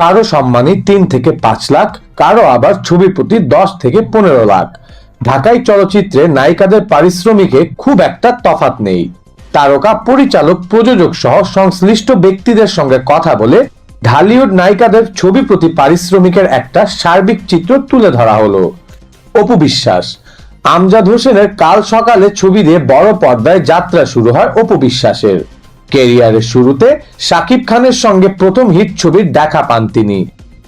কারও সম্মানী তিন থেকে পাঁচ লাখ, কারও আবার ছবি প্রতি দশ থেকে পনেরো লাখ। ঢাকাই চলচ্চিত্রে নায়িকাদের পারিশ্রমিকে খুব একটা তফাত নেই। তারকা, পরিচালক, প্রযোজক সহ সংশ্লিষ্ট ব্যক্তিদের সঙ্গে কথা বলে ঢালিউড নায়িকাদের ছবি প্রতি পারিশ্রমিকের একটা সার্বিক চিত্র তুলে ধরা হলো। অপু বিশ্বাস, আমজাদ হোসেনের কাল সকালে ছবি দিয়ে বড় পর্দায় যাত্রা শুরু হয় অপু বিশ্বাসের। কেরিয়ারের শুরুতে শাকিব খানের সঙ্গে প্রথম হিট ছবির দেখা পান তিনি।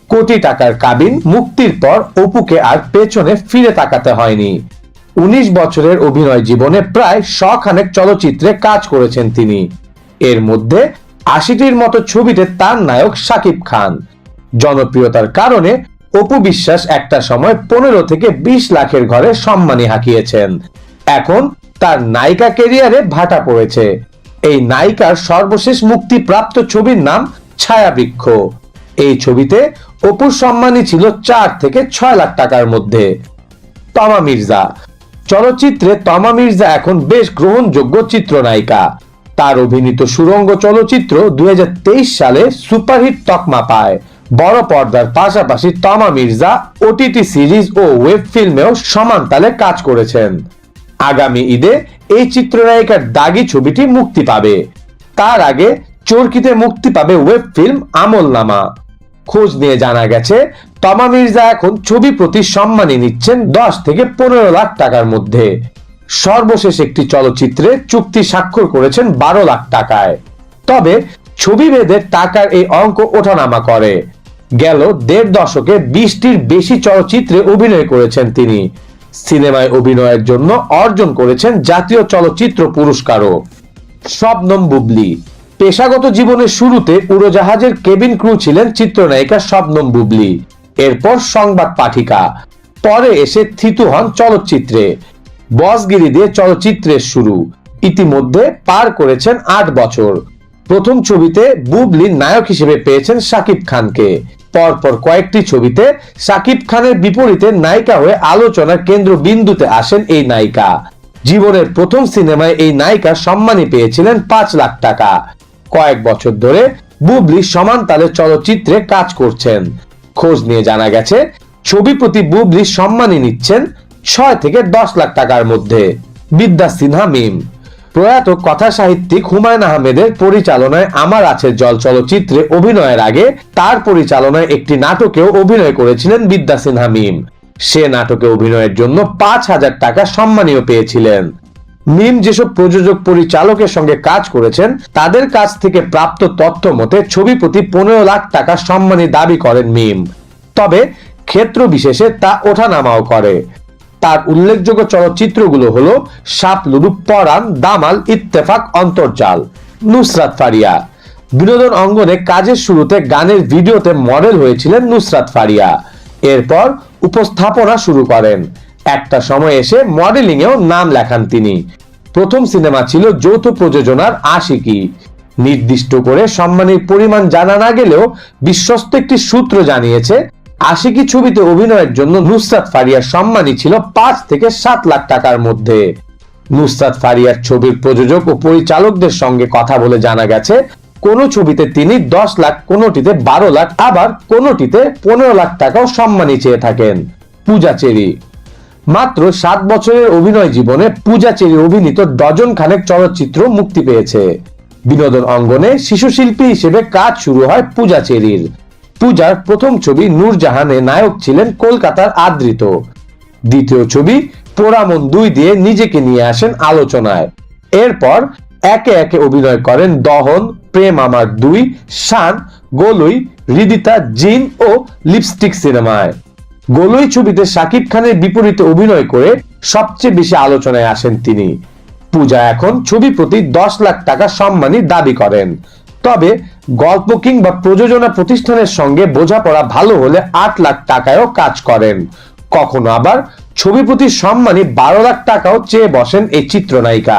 কোটি টাকার কাবিন মুক্তির পর অপুকে আর পেছনে ফিরে তাকাতে হয়নি। উনিশ বছরের অভিনয় জীবনে প্রায় শখানেক চলচ্চিত্রে কাজ করেছেন তিনি। এর মধ্যে আশিটির মতো ছবিতে তার নায়ক শাকিব খান। জনপ্রিয়তার কারণে অপু বিশ্বাস একটা সময় পনেরো থেকে বিশ লাখের ঘরে সম্মানী হাঁকিয়েছেন। এখন তার নায়িকা কেরিয়ারে ভাটা পড়েছে। এই নায়িকার সর্বশেষ মুক্তিপ্রাপ্ত ছবির নাম ছায়াবৃক্ষ। এই ছবিতে অপুর সম্মানী ছিল চার থেকে ছয় লাখ টাকার মধ্যে। তমা মির্জা। চলচ্চিত্রে তমা মির্জা এখন বেশ গ্রহণযোগ্য চিত্রনায়িকা। তার অভিনীত সুরঙ্গ চলচ্চিত্র দুই হাজার তেইশ সালে সুপারহিট তকমা পায়। বড় পর্দার পাশাপাশি তমা মির্জা ওটিটি সিরিজ ও ওয়েব ফিল্মেও সমান তালে কাজ করেছেন। আগামী ঈদে এই চিত্রনায়িকার দাগি ছবিটি মুক্তি পাবে। তার আগে চরকিতে মুক্তি পাবে ওয়েব ফিল্ম আমল নামা খোঁজ নিয়ে জানা গেছে, তমা মির্জা এখন ছবি প্রতি সম্মানী নিচ্ছেন দশ থেকে পনেরো লাখ টাকার মধ্যে। সর্বশেষ একটি চলচ্চিত্রে চুক্তি স্বাক্ষর করেছেন বারো লাখ টাকায়। তবে ছবি ভেদে টাকার এই অঙ্ক ওঠানামা করে। গেল দেড় দশকে বিশটির বেশি চলচ্চিত্রে অভিনয় করেছেন তিনি। সিনেমায় অভিনয়ের জন্য অর্জন করেছেন জাতীয় চলচ্চিত্র পুরস্কারও। শবনম বুবলি। পেশাগত জীবনের শুরুতে উড়োজাহাজের কেবিন ক্রু ছিলেন চিত্রনায়িকা শবনম বুবলি। এরপর সংবাদ পাঠিকা। পরে এসে থিতু হন চলচ্চিত্রে। বসগিরি দিয়ে চলচ্চিত্রের শুরু। ইতিমধ্যে পার করেছেন আট বছর। প্রথম ছবিতে বুবলি নায়ক হিসেবে পেয়েছেন শাকিব খানকে। পরপর কয়েকটি ছবিতে শাকিব খানের বিপরীতে নায়িকা হয়ে আলোচনার কেন্দ্রবিন্দুতে আসেন এই নায়িকা। জীবনের প্রথম সিনেমায় এই নায়িকা সম্মানী পেয়েছিলেন পাঁচ লাখ টাকা। কয়েক বছর ধরে বুবলি সমান তালে চলচ্চিত্রে কাজ করছেন। খোঁজ নিয়ে জানা গেছে, ছবি প্রতি বুবলি সম্মানী নিচ্ছেন ছয় থেকে দশ লাখ টাকার মধ্যে। বিদ্যা সিনহা মিম। প্রয়াত কথা সাহিত্যিক হুমায়ুন আহমেদের পরিচালনায় আমার আছে জল চলচ্চিত্রে অভিনয়ের আগে। তার পরিচালনায় একটি নাটকেও অভিনয় করেছিলেন বিদ্যা সিনহা মিম। সে নাটকে অভিনয়ের জন্য পাঁচ হাজার টাকা সম্মানীয় পেয়েছিলেন। মিম যেসব প্রযোজক পরিচালকের সঙ্গে কাজ করেছেন, তাদের কাছ থেকে প্রাপ্ত তথ্য মতে ছবি প্রতি পনেরো লাখ টাকা সম্মানী দাবি করেন মিম। তবে ক্ষেত্র বিশেষে তা ওঠানামাও করে। তার উল্লেখযোগ্য চলচ্চিত্রগুলো হলো লুডু পরাণ, দামাল, ইত্তেফাক, অন্তর্জাল, নুসরাত ফারিয়া। বিনোদন অঙ্গনে কাজের শুরুতে গানের ভিডিওতে মডেল হয়েছিলেন নুসরাত ফারিয়া। এরপর উপস্থাপনা শুরু করেন। একটা সময় এসে মডেলিং এও নাম লেখান তিনি। প্রথম সিনেমা ছিল যৌথ প্রযোজনার আশিকি। নির্দিষ্ট করে সম্মানের পরিমাণ জানা না গেলেও বিশ্বস্ত একটি সূত্র জানিয়েছে আশিকি ছবিতে অভিনয়ের জন্য নুসরাত ফারিয়ার সম্মানী ছিল পাঁচ থেকে সাত লাখ টাকার মধ্যে। নুসরাত ফারিয়ার ছবির প্রযোজক ও পরিচালকদের সঙ্গে কথা বলে জানা গেছে, কোন ছবিতে তিনি দশ লাখ, কোনোটিতে বারো লাখ, আবার কোনোটিতে পনেরো লাখ টাকাও সম্মানী চেয়ে থাকেন, পূজা চেরি। মাত্র সাত বছরের অভিনয় জীবনে পূজা চেরি অভিনীত ডজন খানেক চলচ্চিত্র মুক্তি পেয়েছে। বিনোদন অঙ্গনে শিশু শিল্পী হিসেবে কাজ শুরু হয় পূজা চেরির। পূজার প্রথম ছবি নূরজাহানে নায়ক ছিলেন কলকাতার আদৃত। দ্বিতীয় ছবি পোড়ামন দুই দিয়ে নিজেকে নিয়ে আসেন আলোচনায়। এরপর একে একে অভিনয় করেন দহন, প্রেম আমার দুই, শান, গোলুই, হৃদিতা, জিন ও লিপস্টিক সিনেমায়। গোলুই ছবিতে শাকিব খানের বিপরীতে অভিনয় করে সবচেয়ে বেশি আলোচনায় আসেন তিনি। পূজা এখন ছবি প্রতি দশ লাখ টাকা সম্মানী দাবি করেন। তবে গল্প কিংবা প্রযোজনা প্রতিষ্ঠানের সঙ্গে বোঝাপড়া ভালো হলে আট লাখ টাকায়ও কাজ করেন। কখনো আবার ছবি প্রতি সম্মানে বারো লাখ টাকাও চেয়ে বসেন এই চিত্রনায়িকা।